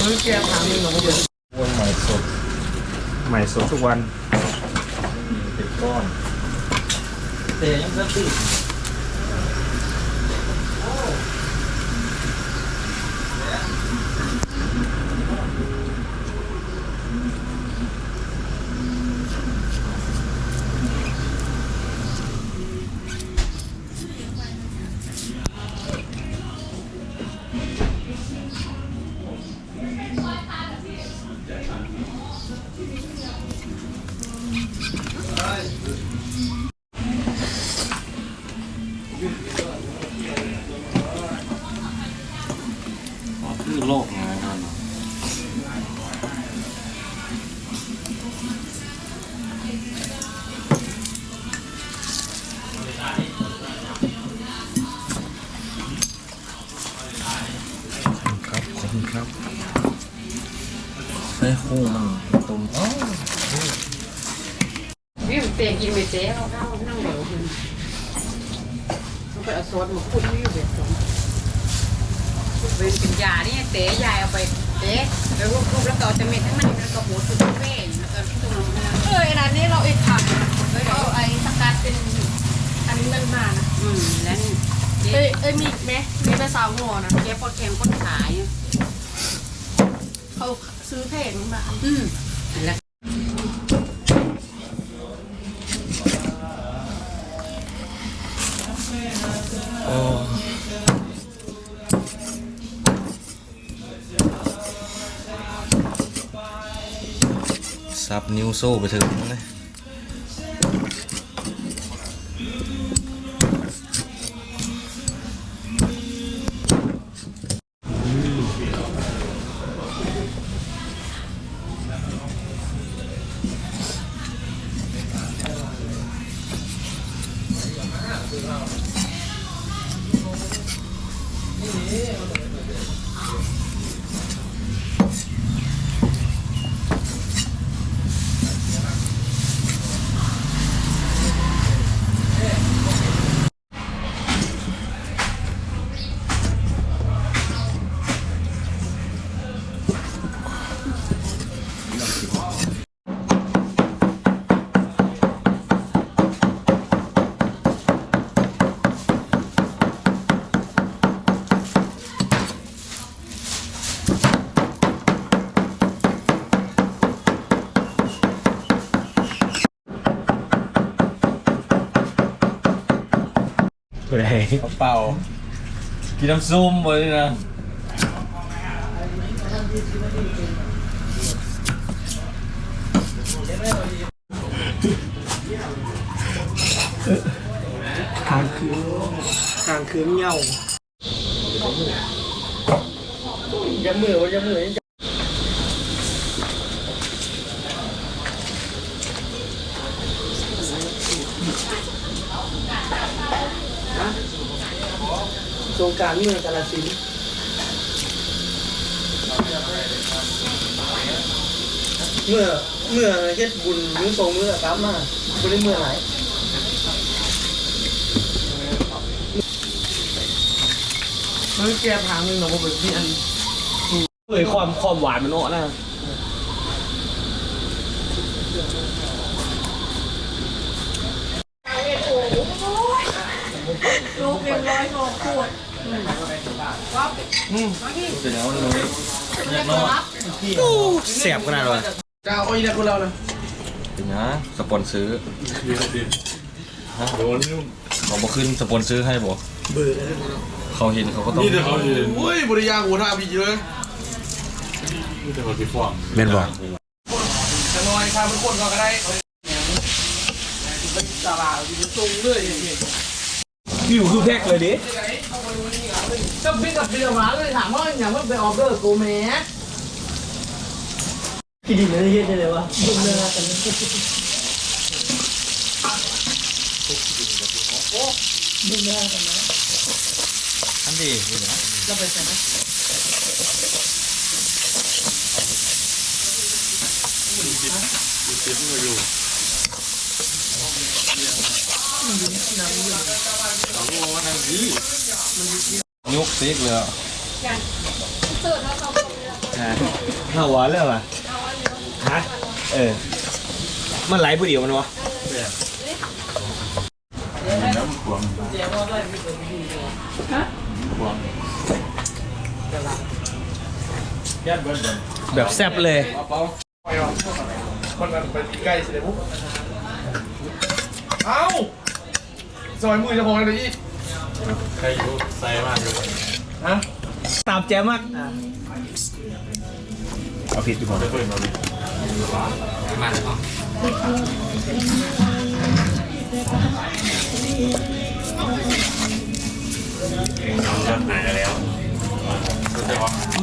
เฮ้ยแกถามมึงหนูเดี๋ยววนใหม่สดใหม่สดทุกวัน เป็นก้อน แต่ยังจะติด คือโลกไงนั่นครับขอบคุณครับใช้คู่มันตรงอ๋อวิ่งเตะกินไปเจ๊เอาเอานั่งเดี๋ยวคุณต้องไปเอาซอสมาคุ้นวิ่งเบ็ดสม เป็นเป็นยานี่เตะยายเอาไปเตะไปรูปรูปแล้วก็เอาจะเม็ดทั้งมันแล้วก็หัวสุดเว้ยแล้วก็ตรงนั้นเอออันนี้เราอีกค่ะเอาไอ้สกัดเป็นอันนี้มันมานะอืมแล้วนี่เจ๊เอ้ยเอ้ยมีไหมมีไปสาวหัวนะเจ๊ปอดแข็งปอดขายเขาซื้อเพลงมาอืมแล้ว ซับนิ้วโซ่ไปถึงเลย ไปไหนเป่ากินน้ำซุมไปเลยนะทางคืนทางคืนเงายังมือวะยังมือ ยังโครงการเมืองกาลสินธุ์เมื่อเมื่อเฮ็ดบุญมื้อทรงมื้อกลับมาบ่ได้เมื่อไหนเฮ้ยแกถามมึงหนูแบบนี้อันเฮ้ยความความหวานมันเนาะนะ ลูกเรียบร้อยโลขวดเสร็จแล้วเลยเสียบขนาดวะจ้าโอ้ยนะคุณเรานะเป็นนะสปอนซื้อฮะโดนเขาบอกขึ้นสปอนซื้อให้บอกเบื่อเขาเห็นเขาก็ต้องนี่แต่เขาเห็นโอ้ยบริยาหัวท่าพี่เลยนี่แต่เขาที่ฟ้องเมนบอกจะน้อยข้าเป็นคนก็ได้เป็นตลาดเป็นทรงเลย หิวคือแพ็กเลยดิก็พี่กับพี่มาเลยถามว่าอย่างว่าไปออเดอร์กูแม่พี่ดินอะไรเฮ็ดได้เลยวะดุเนื้อกันดุเนื้อกันนะอันดีเห็นไหมจะไปใส่ไหม ยกเซ็กเลยอะเสิร์ฟแล้วเขาใช่ห้าวันแล้วอะฮะเออ มันไหลผู้เดียวมันวะแล้วมันขวางขวางยัดเบิ้ลเบิ้ลแบบแซ่บเลยคนมันไปใกล้สิเลยปุ๊บเอ้า ซอยมือจะพองเลยอีกใครอยู่ใส่มากอยู่ฮะตามแจมากเอาผิดดีกว่าจะเปิดมาดิ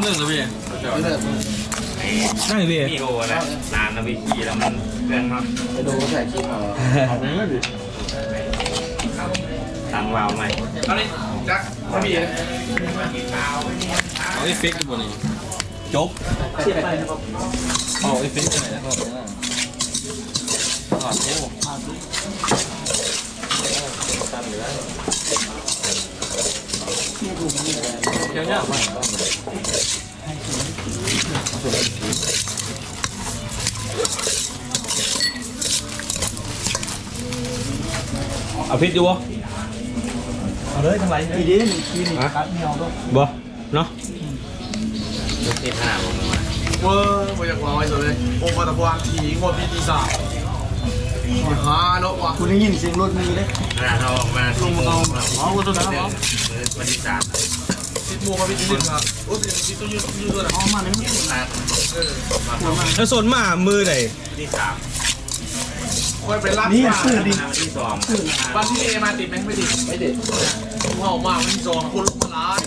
เรื่องเลยพี่นั่งอยู่พี่พี่โอ้นะนานนะพี่ขี่แล้วมันเรื่องมากเอาไปเลยดิตังวา วไหมเอาเลยจักไม่มีเลยเอาไอ้ฟิกบนนี้จบ เอาไอ้ฟิกไปไหนแล้วก็ถอดโอ้ตั้งอยู่แล้วเดี๋ยวเนี่ยมาเอาผิดดีวะเอาเลยทำไรดีดีดีนี่ครับไม่เอาด้วยบ่เนาะที่ห้าผมมาเว้ยไม่อยากวางไว้เลยโอ้มาตะควางทีงวดพี่ตีสามฮาเนาะวะคุณได้ยินเสียงรถมีเลยขนาดเราออกมาสี่โมงครับอ๋อคุณตัวไหนครับวันที่สามสิบโมงครับพี่ตีหนึ่งครับโอ้ยพี่ตัวยืดยืดตัวไหนอ๋อมาเนี่ยนัดมาเข้ามาแล้วส่วนมามือไหนที่สาม ค่อยไปรับนี่ชื่อดิวันที่สองวันที่เอมาติดไหมไม่ติดไม่ติดผมเอามาวันที่สองคนลงมาล้าน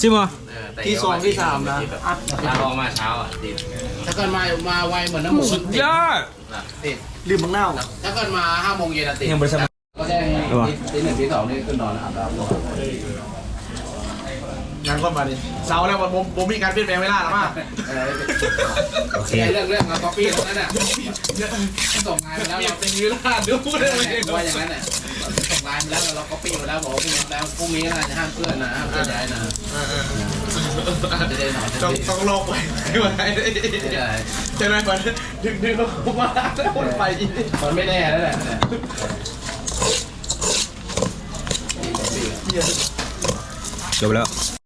ชิมวะที่สองที่สามนะถ้าเรามาเช้าอะติดถ้าเกิดมามาไวเหมือนน้ำหมูสุดยอดลืมมังเน่าถ้าเกิดมาห้าโมงเย็นอะติดยังบริษัทก็แจ้งตีหนึ่งตีสองนี่ขึ้นนอนอาบน้ำ งานก้อนมาดิเสาแล้ววันผมผมมีการเปลี่ยนแปลงเวลาแล้วมาโอเค เรื่องเรื่องเราก๊อปปี้ตรงนั้นน่ะส่งงานไปแล้วเปลี่ยเรานเป็นเวลาเดี๋ยวพูดได้ไหมว่าอย่างนั้นน่ะส่งงานไปแล้วเราก๊อปปี้ไปแล้วบอกว่าพรุ่งนี้แล้วพรุ่งนี้นะจะห้ามเพื่อนนะห้ามเพื่อนย้ายนะจะได้นอนจะต้องได้ต้องลอกไปไม่ไหวใช่ไหมมันดึงดึงแล้วเข้ามาแล้วคนไปอีกมันไม่แน่แล้วแหละจบแล้วเ